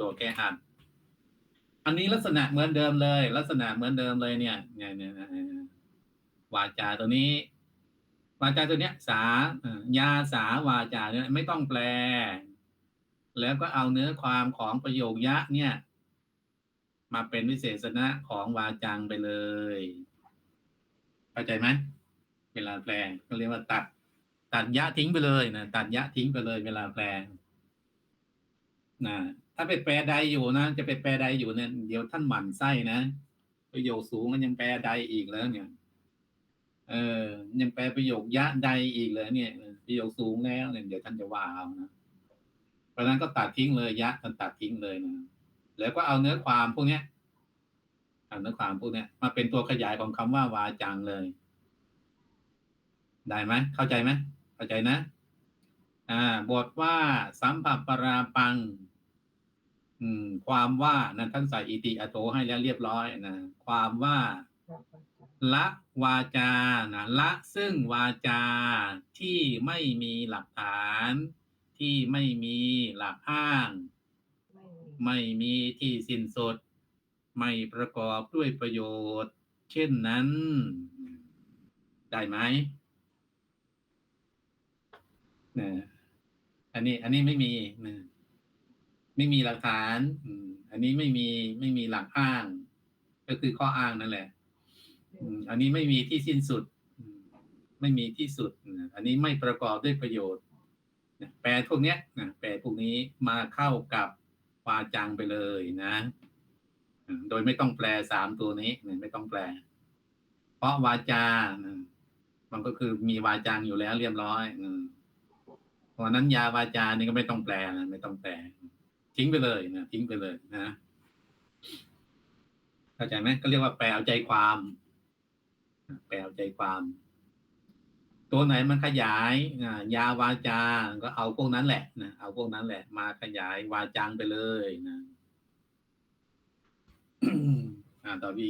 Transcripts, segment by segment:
ตัวแก้อัดอันนี้ลักษณะเหมือนเดิมเลย ลักษณะเหมือนเดิมเลยเนี่ยเนี่ยเนี่ยวาจาตัวนี้ วาจาตัวเนี้ย สายาสาวาจาเนี่ยไม่ต้องแปล แล้วก็เอาเนื้อความของประโยคยะเนี่ย มาเป็นวิเศษณะของวาจังไปเลยเข้าใจไหมเวลาแปลก็เรียกว่าตัด ตัดยะทิ้งไปเลยนะตัดยะทิ้งไปเลย เวลาแปลนะ ถ้าไปแปลใดอยู่นะจะไปแปลใดอยู่เนี่ยเดี๋ยวท่านหมั่นไส้นะประโยคสูงมันยังแปลใดอีกแล้ว เนี่ย เออ ยังแปลประโยคยะใดอีกเลยเนี่ยประโยคสูงแล้วเนี่ยเดี๋ยวท่านจะว่าเอานะเพราะนั้นก็ตัดทิ้งเลยยะท่านตัดทิ้งเลยนะแล้วก็เอาเนื้อความพวกเนี้ยเอาเนื้อความพวกเนี้ยมาเป็นตัวขยายของคำว่าวาจังเลย ได้ไหมเข้าใจไหมเข้าใจนะ อ่า บทว่าสัมผัสปราปัง อืม ความว่านั้นท่านใส่อิติอโตให้แล้วเรียบร้อยนะความว่า ละวาจานะละซึ่งวาจาที่ไม่มีหลักฐาน ที่ไม่มีหลักอ้าง ไม่มีไม่มีที่สิ้นสุด ไม่ประกอบด้วยประโยชน์ เช่นนั้น ได้ไหมนะอันนี้ อันนี้ไม่มีนะ ไม่มีหลักฐานอันนี้ไม่มีไม่มีหลักอ้าง ก็คือข้ออ้างนั่นแหละอันนี้ไม่มีที่สิ้นสุด ไม่มีที่สุด อันนี้ไม่ประกอบด้วยประโยชน์แปลพวกเนี้ยแปลพวกนี้มาเข้ากับวาจังไปเลยนะ โดยไม่ต้องแปลสามตัวนี้ไม่ต้องแปล เพราะวาจา มันก็คือมีวาจังอยู่แล้วเรียบร้อยอืมเพราะนั้นยาวาจานี่ก็ไม่ต้องแปลไม่ต้องแปล ทิ้งไปเลยนะทิ้งไปเลยนะเข้าใจไหมก็เรียกว่าแปลเอาใจความ แปลเอาใจความ ตัวไหนมันขยายยาวาจา ก็เอาพวกนั้นแหละนะเอาพวกนั้นแหละ มาขยายวาจังไปเลยนะอ่าต่อไป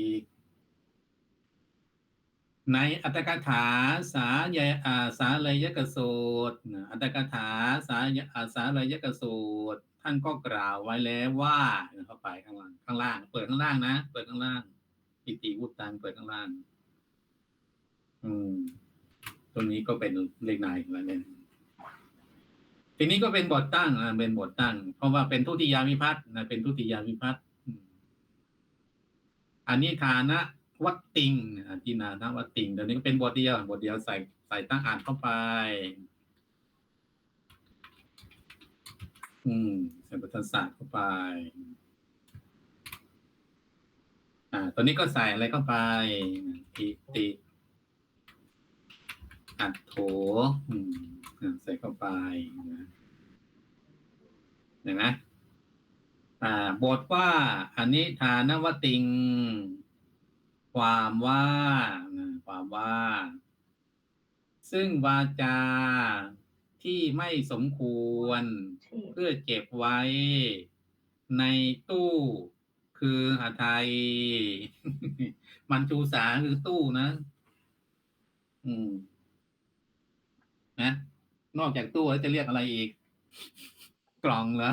ในอัตถกถาสายอาสาเลยกสูตรอัตถกถาสายาสาเลยยกสูตร ท่านก็กล่าวไว้แล้วว่าเข้าไปข้างล่างข้างล่าง เปิดข้างล่างนะเปิดข้างล่างปิติวุตังเปิดข้างล่าง อืม ตรงนี้ก็เป็นเลขนายแล้วเนี่ยทีนี้ก็เป็นบทตั้งอ่าเป็นบทตั้ง เพราะว่าเป็นทุติยามิพัฒนะเป็นทุติยามิพัฒน์อันนี้ฐานะวัตติงอ่าที่นานะวัตติงเดี๋ยวนี้ก็เป็นบทเดียวบทเดียวใส่ใส่ตั้งอ่านเข้าไป อืมใส่บทศาสตร์เข้าไป อ่า ตอนนี้ก็ใส่อะไรเข้าไปอิติอัดโถอืมใส่เข้าไปนะเห็นไหมอ่า บทว่า อันนี้ฐานวติง ความว่าความว่า ซึ่งวาจา ที่ไม่สมควรที่เพื่อเก็บไว้ ในตู้คือหาไทย มันชูสาคือตู้นะ อืมนะนอกจากตู้แล้วจะเรียกอะไรอีก กล่องเหรอ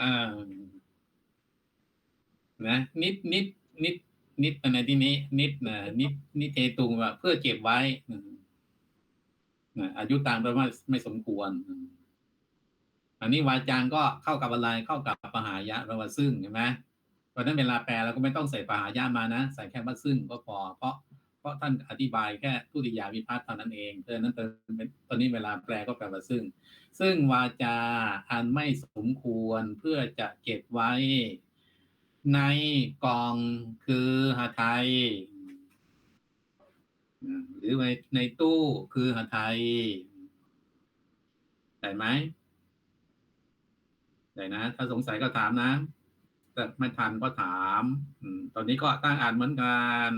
อ่านะนิดนิดนิด นิดอะไรที่นี้ นิดนะนิดนิเทตุงว่าเพื่อเก็บไว้นะอายุตามแปลว่าไม่สมควร อันนี้วาจางก็เข้ากับอะไรเข้ากับปหายะแปลว่าซึ่งใช่ไหมเพราะนั้นเวลาแปลเราก็ไม่ต้องใส่ปหายะมานะใส่แค่ว่าซึ่งก็พอ เพราะเพราะท่านอธิบายแค่ทุติยาวิพัฒน์เท่านั้นเองเพราะนั้นตอนนี้เวลาแปลก็แปลว่าซึ่ง ซึ่งวาจาอันไม่สมควรเพื่อจะเก็บไว้ ในกองคือหาไทย หรือในในตู้คือหาไทยได้ไหมได้นะ ถ้าสงสัยก็ถามนะแต่ไม่ทันก็ถามตอนนี้ก็ตั้งอ่านเหมือนกัน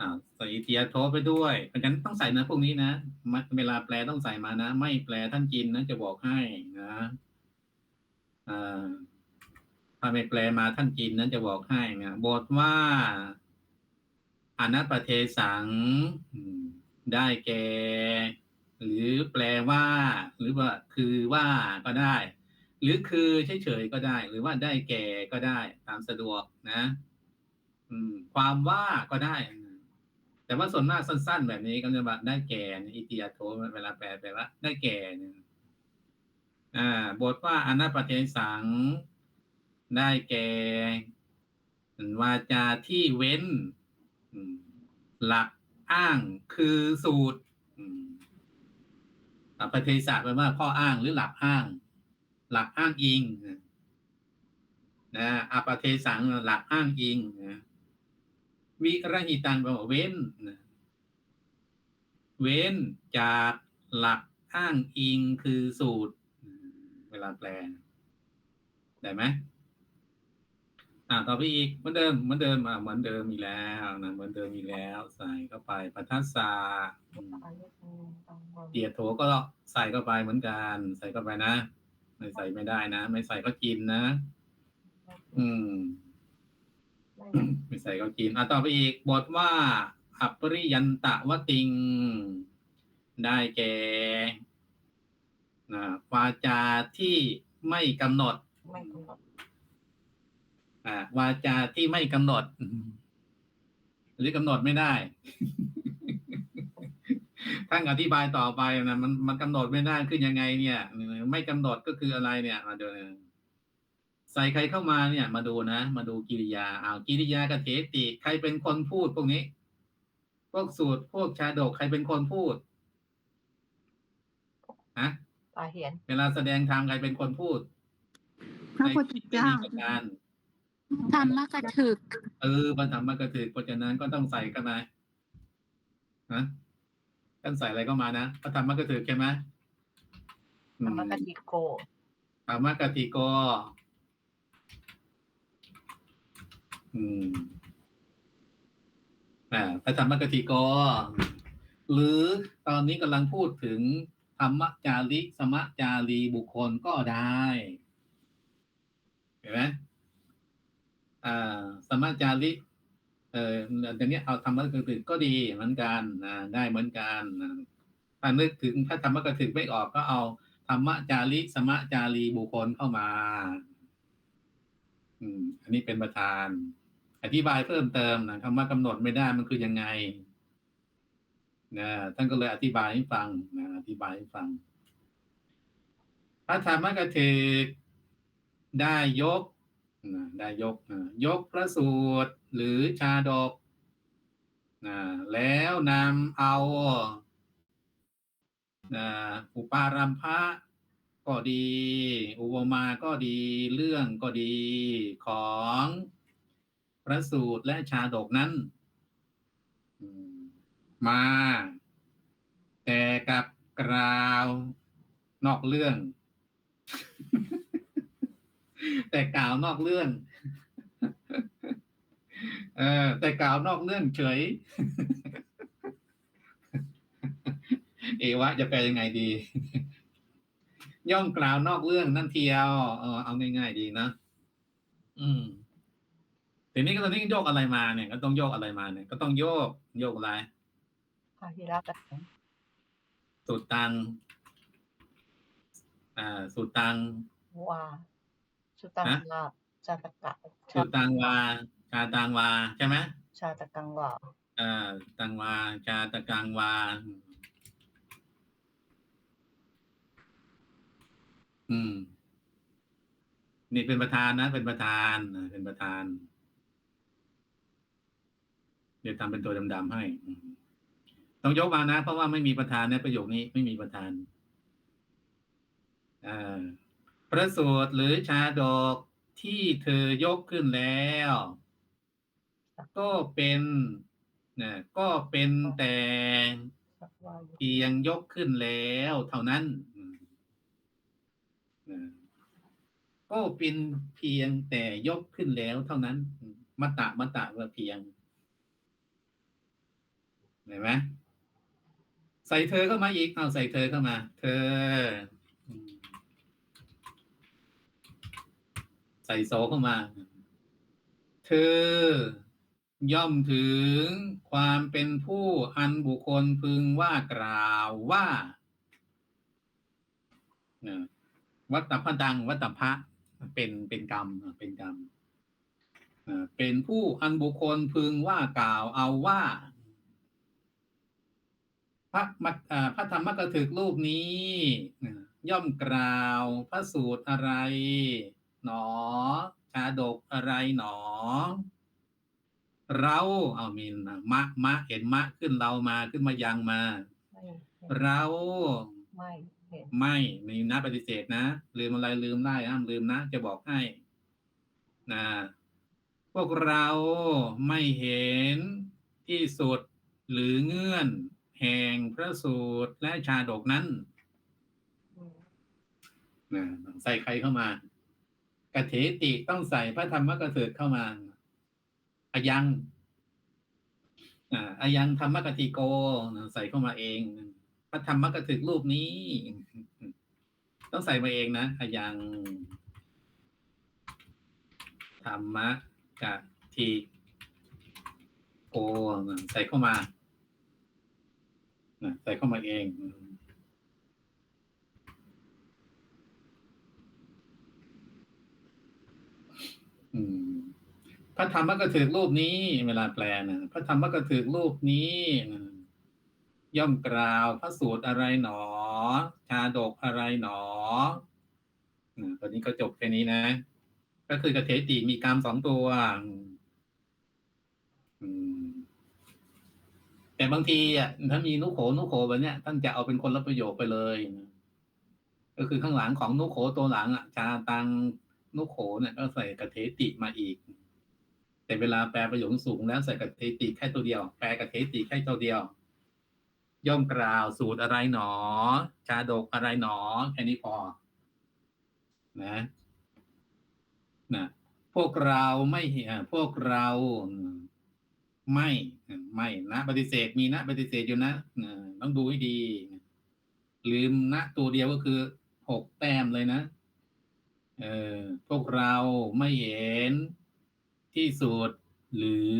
อ่าใส่เทียโทไปด้วยเพราะฉะนั้นต้องใส่นะพวกนี้นะเวลาแปลต้องใส่มานะ ไม่แปลท่านกินนะจะบอกให้นะ ถ้าไม่แปลมาท่านกินนั้นจะบอกให้นะบทว่าอนัตปเทสังได้แก่ หรือแปลว่า หรือว่าคือว่าก็ได้ หรือคือเฉยๆก็ได้ หรือว่าได้แก่ก็ได้ ตามสะดวกนะความว่าก็ได้ แต่ว่าส่วนมากสั้น ๆ แบบนี้ก็จะแบบได้แก่อิติยาโทเวลาแปลแปลว่าได้แก่เนี่ย อ่าบทว่าอนาปเทสัง ได้แก่วาจาที่เว้นหลักอ้างคือสูตรอืมอปเทศะแปลว่าข้ออ้างหรือหลักอ้าง หลักอ้างอิงนะอปเทสังหลักอ้างอิงนะวิรหิตังแปลว่าเว้นนะเว้นจากหลักอ้างอิงคือสูตร ลาแปล ได้ไหมอ่าต่อไปอีกเหมือนเดิมเหมือนเดิมอ่าเหมือนเดิมอีกแล้วนะเหมือนเดิมอีกแล้ว ใส่เข้าไปปัทัสสาอืมอายุยืนตังวันเตียโถก็ใส่เข้าไปเหมือนกัน ใส่เข้าไปนะไม่ใส่ไม่ได้นะไม่ใส่ก็กินนะ อืมไม่ไม่ใส่ก็กินอะต่อไปอีกบทว่าอัปปริยันตะวติง ได้แก่ นะวาจาที่ไม่กำหนดไม่กำหนดอ่าวาจาที่ไม่กำหนด หรือกำหนดไม่ได้ท่านอธิบายต่อไปนะมันมันกำหนดไม่ได้ขึ้นยังไง เนี่ย ไม่กำหนดก็คืออะไรเนี่ย มาดูนะใส่ใครเข้ามาเนี่ย มาดูนะ มาดูกิริยาเอากิริยากบเถติ ใครเป็นคนพูดพวกนี้ พวกสูตรพวกชาดกใครเป็นคนพูดฮะ ตาเหียนเวลาแสดงธรรมใครเป็นคนพูดพระพุทธเจ้าในกิจการ ธรรมกถึก เออพระธรรมกถึกเพราะฉะนั้นก็ต้องใส่กันมาฮะท่านใส่อะไรก็มานะพระธรรมกถึกใช่ไหมอืธรรมกติโกธรรมกติโก อืมอ่าพระธรรมกติโก หรือตอนนี้กำลังพูดถึง ธรรมจาริสมจารีบุคคลก็ได้ เห็นไหมอ่า สมจาริเอ่อต่เนี้เอาธรรมะกระถึกก็ดีเหมือนกันนะได้เหมือนกันถ้านึกถึงถ้าธรรมะกระถึกไม่ออกก็เอาธรรมะจาริสมจารีบุคคลเข้ามา อืม อันนี้เป็นประธาน อธิบายเพิ่มเติมนะคำว่ากำหนดไม่ได้มันคือยังไง นะท่านก็เลยอธิบายให้ฟังนะอธิบายให้ฟัง พระธรรมกถึกได้ยกนะได้ยกนะยกพระสูตรหรือชาดกนะแล้วนำเอานะอุปารัมภะก็ดี อุปมาก็ดีเรื่องก็ดีของพระสูตรและชาดกนั้น มา แต่กับกล่าว นอกเรื่อง แต่กล่าวนอกเรื่อง เออ แต่กล่าวนอกเรื่องเฉย เอวะจะแปลยังไงดี ย่อมกล่าวนอกเรื่องนั่นเทียวเออเอาง่ายๆดีนะอืมทีนี้ก็ตอนนี้โยกอะไรมาเนี่ย ก็ต้องโยกอะไรมาเนี่ย ก็ต้องโยกโยกอะไร พาหิระกถังสุดตัง อ่า สุดตัง วาสุตังฮะ ลาบชาตกะสุดตังวา ชาตังวา ใช่ไหมชาตกังวาอ่าตังวา ชาตะกังวา อืม นี่เป็นประธานนะ เป็นประธานอ่าเป็นประธาน เดี๋ยวทำเป็นตัวดำๆให้อืม ต้องยกมานะ เพราะว่าไม่มีประธานในประโยคนี้ไม่มีประธานอ่าพระสูตรหรือชาดกที่เธอยกขึ้นแล้ว ก็เป็นนะก็เป็นแต่เพียงยกขึ้นแล้วเท่านั้นอืมนะก็เป็นเพียงแต่ยกขึ้นแล้วเท่านั้นมัตตะมัตตะว่าเพียงเห็นไหม ใส่เธอเข้ามาอีกเอาใส่เธอเข้ามา เธอ ใส่โซเข้ามา เธอย่อมถึงความเป็นผู้อันบุคคลพึงว่ากล่าวว่าวัตตพดังวัตตพะเป็นเป็นกรรมเป็นกรรมเป็นผู้อันบุคคลพึงว่ากล่าวเอาว่า พระมักอ่าพระธรรมกถึกรูปนี้นะย่อมกล่าวพระสูตรอะไร หนอชาดกอะไรหนอ เราเอามีนะมะมะเห็นมะขึ้นเรามาขึ้นมายังมาไม่เห็นเราไม่เห็นไม่มีนะปฏิเสธนะลืมอะไรลืมได้ห้ามลืมนะจะบอกให้นะพวกเราไม่เห็นที่สุดหรือเงื่อน แห่งพระสูตรและชาดกนั้นนะใส่ใครเข้ามากเถติต้องใส่พระธรรมกถึกเข้ามาอายังอายังธรรมกติโกะใส่เข้ามาเอง พระธรรมกถึกรูปนี้ ต้องใส่มาเองนะอายังธรรมกติโกใส่เข้ามา นะใส่เข้ามาเองอพระธรรมกถึกรูปนี้ เวลาแปลนะพระธรรมกถึกรูปนี้ย่อมกล่าวพระสูตรอะไรหนอ ชาดกอะไรหนอตอนนี้ก็จบแค่นี้นะ ก็คือกระเทติมีกรรมสองตัวอืม แต่บางทีอะถ้ามีนุโขนุโขแบบเนี้ยท่านจะเอาเป็นคนละประโยคไปเลย ก็คือข้างหลังของนุโขตัวหลังอะชาตังนุโขเนี่ยก็ใส่กระเทติมาอีก แต่เวลาแปลประโยคสูงแล้วใส่กระเทติแค่ตัวเดียว แปลกระเทติแค่ตัวเดียว ย่อมกล่าวสูตรอะไรหนอ ชาดกอะไรหนอแค่นี้พอ นะนะพวกเราไม่เห็นพวกเรา ไม่ไม่นะปฏิเสธมีนะปฏิเสธอยู่นะต้องดูให้ดี ลืมนะตัวเดียวก็คือหกแต้มเลยนะเออพวกเราไม่เห็นที่สุดหรือ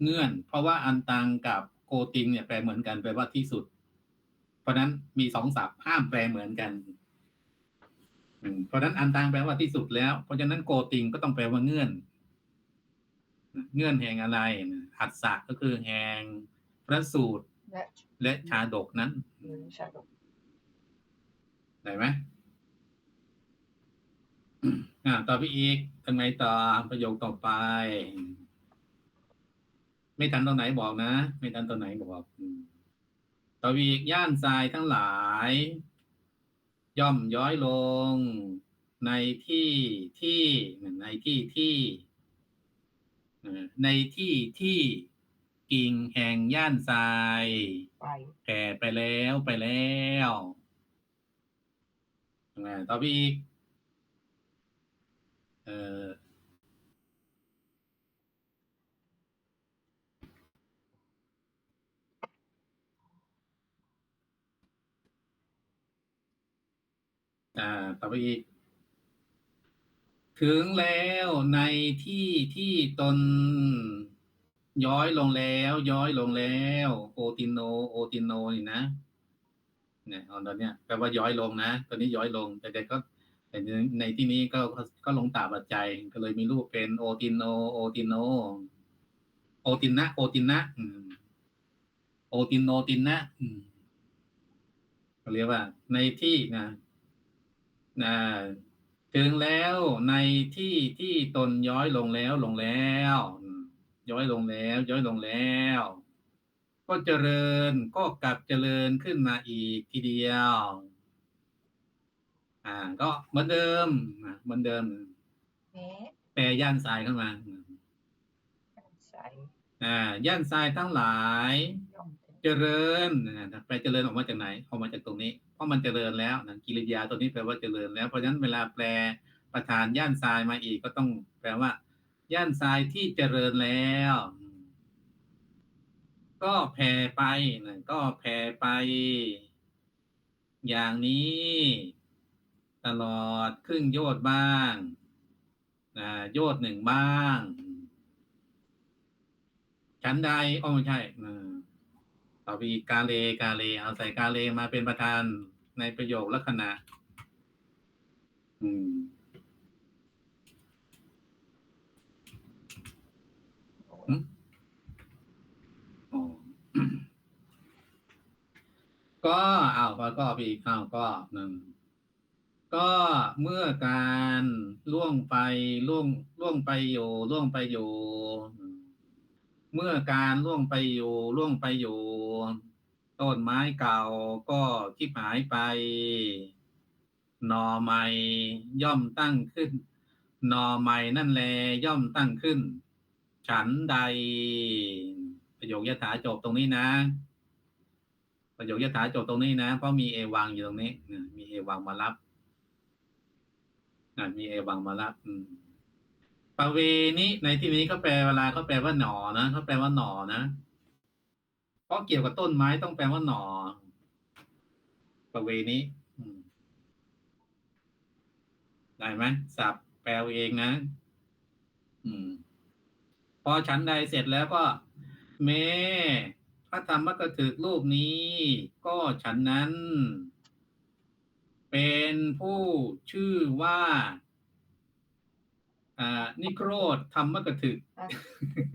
เงื่อน เพราะว่าอันตังกับโกติงเนี่ยแปลเหมือนกันแปลว่าที่สุด เพราะนั้นมีสองศัพท์ห้ามแปลเหมือนกันเพราะฉะนั้นอันตังแปลว่าที่สุดแล้ว เพราะฉะนั้นโกติงก็ต้องแปลว่าเงื่อน เงื่อนแห่งอะไรหัสสะก็คือแห่งพระสูตร และและชาดกนั้นหรือชาดกได้ไหมอ่าต่อไปอีกทำไงต่อประโยคต่อไป ไม่ทันตรงไหนบอกนะ ไม่ทันตรงไหนบอกอืมต่อไปอีกย่านทรายทั้งหลาย ย่อมย้อยลง ในที่ที่ในที่ที่เอ่อ ในที่ที่กิ่งแห่งย่านทรายไปแก่ไปแล้วไปแล้วอ่าต่อไปอีกเอ่ออ่าต่อไปอีก ถึงแล้วในที่ที่ตน ย้อยลงแล้ว ย้อยลงแล้ว โอติโน โอติโนนี่นะเนี่ยตอนเนี้ยแปลว่าย้อยลงนะตอนนี้ย้อยลง แต่แต่ก็แต่ในที่นี้ก็ก็ลงตาปัจจัยก็เลยมีรูปเป็นโอติโน โอติโน โอตินะ โอตินะอืมโอตินโนตินะอืมเขาเรียกว่า ในที่นะนะ ถึงแล้วในที่ที่ตนย้อยลงแล้วลงแล้วอืมย้อยลงแล้ว ย้อยลงแล้ว ก็เจริญก็กลับเจริญขึ้นมาอีกทีเดียว อ่า ก็เหมือนเดิมนะเหมือนเดิมแม้แปลย่านทรายเข้ามาใสอ่าย่านทรายทั้งหลายย่อม เจริญนะแปลเจริญออกมาจากไหนออกมาจากตรงนี้ เพราะมันเจริญแล้วนะกิริยาตัวนี้แปลว่าเจริญแล้ว เพราะฉะนั้นเวลาแปลประธานย่านทรายมาอีกก็ต้องแปลว่า ย่านทรายที่เจริญแล้ว ก็แผ่ไปนะก็แผ่ไป อย่างนี้ ตลอดครึ่งโยชน์บ้างนะโยชน์หนึ่งบ้างชั้นใดอ๋อไม่ใช่นะ ต่อไปอีกกาเลกาเล เอาใส่กาเลมาเป็นประธานในประโยคลักษณะ อืมอ๋อก็เอาก็ก็ไปอีกเอาก็หนึ่งก็เมื่อการล่วงไปล่วงล่วงไปอยู่ล่วงไปอยู่ เมื่อการล่วงไปอยู่ล่วงไปอยู่ ต้นไม้เก่าก็คิบหายไป หนอใหม่ย่อมตั้งขึ้น หนอใหม่นั่นแลย่อมตั้งขึ้น ฉันใด ประโยคยถาจบตรงนี้นะ ประโยคยถาจบตรงนี้นะ เพราะมีเอวังอยู่ตรงนี้มีเอวังมารับมีเอวังมารับปะเวนี้ในที่นี้เขาแปลเวลาเขาแปลว่าหนอนะเขาแปลว่าหนอนะ ราะเกี่ยวกับต้นไม้ต้องแปลว่าหนอ ประเวนี้ได้ไหมสับแปลเองนะ อืม พอฉันใดเสร็จแล้วก็แม่พระธรรมกถึกรูปนี้ ก็ฉันนั้น เป็นผู้ชื่อว่าอ่านิโครธธรรมกถึก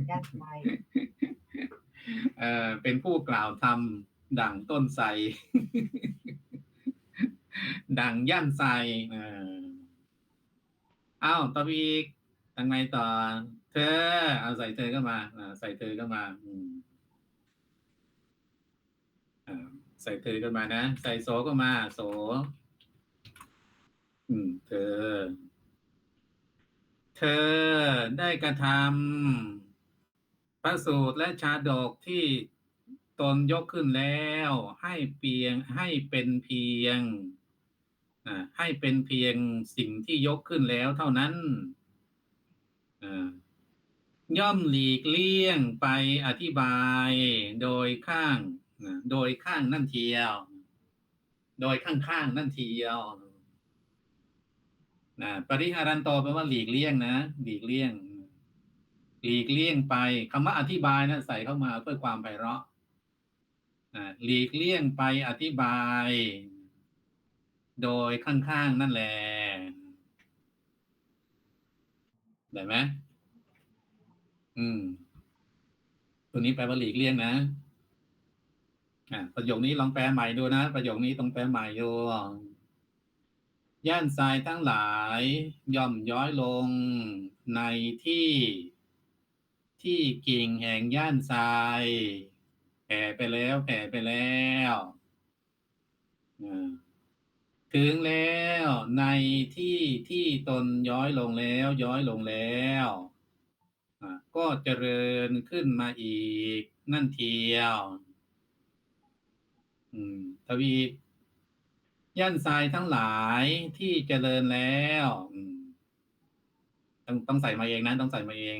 ย่านไทย เออเป็นผู้กล่าวธรรมดั่งต้นไทรดั่งย่านไทรเอออ้าวต่อไปอีกทางไงต่อ เธอ เอาใส่เธอก็มาอ่าใส่เธอก็มา อืมาใส่เธอก็มานะ ใส่โสก็มาโสอืม เธอ เธอได้กระทำ ระสูตรและชาดกที่ตนยกขึ้นแล้วให้เพียงให้เป็นเพียงให้เป็นเพียงสิ่งที่ยกขึ้นแล้วเท่านั้นย่อมหลีกเลี่ยงไปอธิบายโดยข้างโดยข้างนั่นเทียว โดยข้างๆนั่นเทียวนะปริหารันโตแปลว่าหลีกเลี่ยงนะหลีกเลี่ยง หลีกเลี่ยงไปคำว่าอธิบายนะใส่เข้ามาเพื่อความไพเราะหลีกเลี่ยงไปอธิบาย โดยข้างๆนั่นแหละได้ไหมอืม ตัวนี้แปลว่าหลีกเลี่ยงนะอ่าประโยคนี้ลองแปลใหม่ดูนะ ประโยคนี้ต้องแปลใหม่ดูย่านทรายทั้งหลาย ย่อมย้อยลงในที่ ที่กิ่งแห่งย่านทรายแผ่ไปแล้วแผ่ไปแล้วถึงแล้วในที่ที่ตนย้อยลงแล้ว ย้อยลงแล้วก็เจริญขึ้นมาอีก นั่นเทียวอืมทวีย่านทรายทั้งหลายที่เจริญแล้วต้องต้องใส่มาเองนะ ต้องใส่มาเอง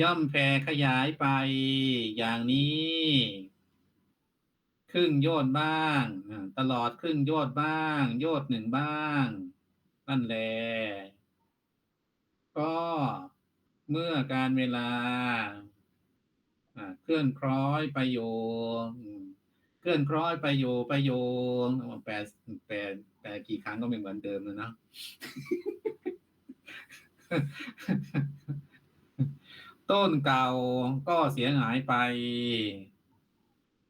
ย่อมแผ่ขยายไปอย่างนี้ ครึ่งโยชน์บ้าง ตลอดครึ่งโยชน์บ้าง โยชน์หนึ่งบ้าง นั่นแหละก็เมื่อการเวลาเคลื่อนคล้อยไปอยู่อืมเคลื่อนคล้อยไปอยู่ไปอยู่แปลแปลแปลกี่ครั้งก็ไม่เหมือนเดิมเลยเนาะ ต้นเก่าก็เสียหายไป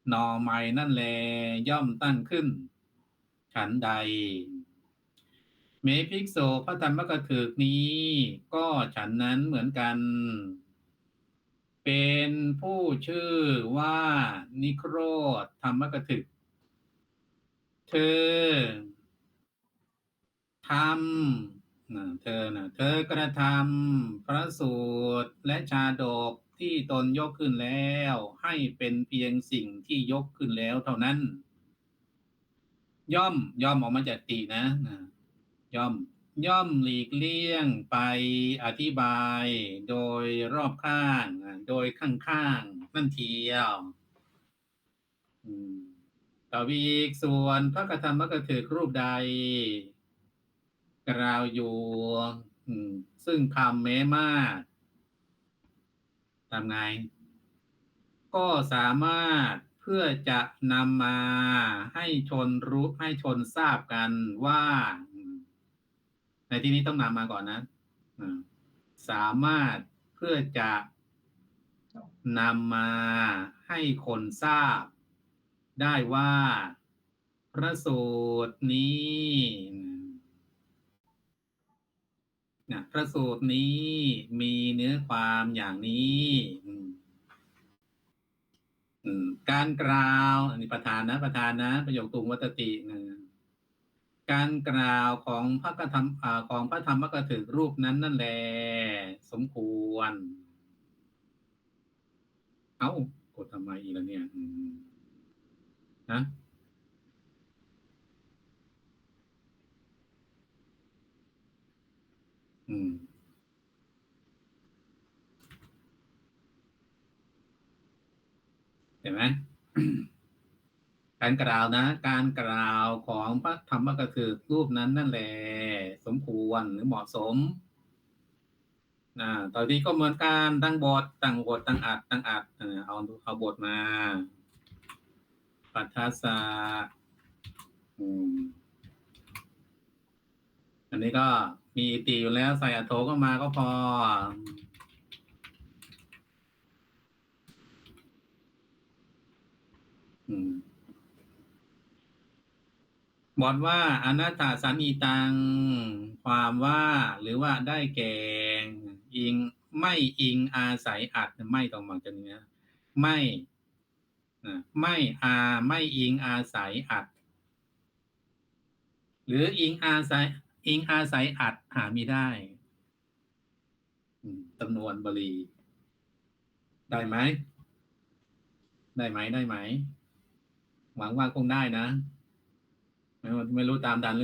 หน่อใหม่นั่นแลย่อมตั้งขึ้น ฉันใด เมภิกษุพระธรรมกถึกนี้ ก็ฉันนั้นเหมือนกัน เป็นผู้ชื่อว่านิโครธธรรมกถึก เธอทำนะ เธอนะเธอกระทำพระสูตรและชาดกที่ตนยกขึ้นแล้ว ให้เป็นเพียงสิ่งที่ยกขึ้นแล้วเท่านั้น ย่อมย่อมออกมาจากตินะย่อมย่อมหลีกเลี่ยงไปอธิบายโดยรอบข้าง โดยข้างๆนั่นเทียวต่อไปอีกส่วนพระกธรรมกถึกรูปใด กล่าวอยู่ซึ่งคำแม้มากทำไง ก็สามารถเพื่อจะนำมาให้ชนรู้ให้ชนทราบกันว่า ในที่นี้ต้องนำมาก่อนนะสามารถเพื่อจะนำมาให้คนทราบ ได้ว่า พระสูตรนี้ นะพระสูตรนี้มีเนื้อความอย่างนี้การกล่าว อันนี้ประธานนะประธานนะ ประโยคตุงวัตตินะการกล่าวของพระกธรรมของพระธรรมกถึกรูปนั้นนั่นแหละสมควร เอ้ากดทำไมอีกแล้วเนี่ยนะอืม เห็นไหมการกล่าวนะ การกล่าวของพระธรรมกถึกรูปนั้นนั่นแหละสมควรหรือเหมาะสมนะตอนนี้ก็เหมือนกันตั้งบทตั้งบทตั้งอัดตั้งอัดเอาเอาบทมาปัทสะอันนี้ก็มีติอยู่แล้วใส่อัโถก็มาก็พอ อืม บอกว่าอนัตตาสันีตัง ความว่า หรือว่าได้แก่อิงไม่อิงอาศัยอัดไม่ต้องมาจากเนี้ยไม่นะไม่อาไม่อิงอาศัยอัด หรืออิงอาศัย อิงอาศัยอัดหามีได้จำนวนบาลีได้ไหม ได้ไหมได้ไหม หวังว่าคงได้นะ ไม่ไม่รู้ตามดันหรือ